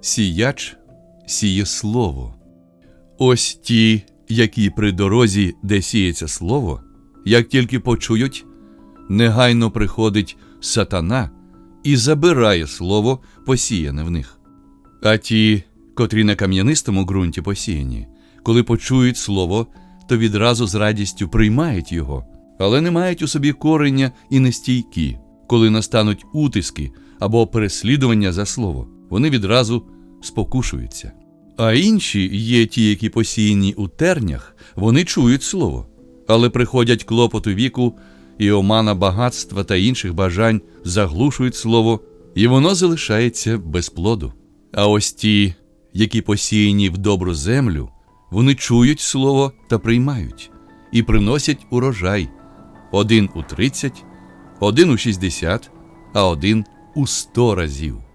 Сіяч сіє слово. Ось ті, які при дорозі, де сіється слово, як тільки почують, негайно приходить сатана і забирає слово, посіяне в них. А ті, котрі на кам'янистому ґрунті посіяні, коли почують слово, то відразу з радістю приймають його, але не мають у собі корення і нестійкі. Коли настануть утиски або переслідування за слово, вони відразу спокушуються. А інші є ті, які посіяні у тернях, вони чують слово, але приходять клопоту віку, і омана багатства та інших бажань заглушують слово, і воно залишається без плоду. А ось ті, які посіяні в добру землю, вони чують слово та приймають, і приносять урожай один у тридцять, один у шістдесят, а один у сто разів.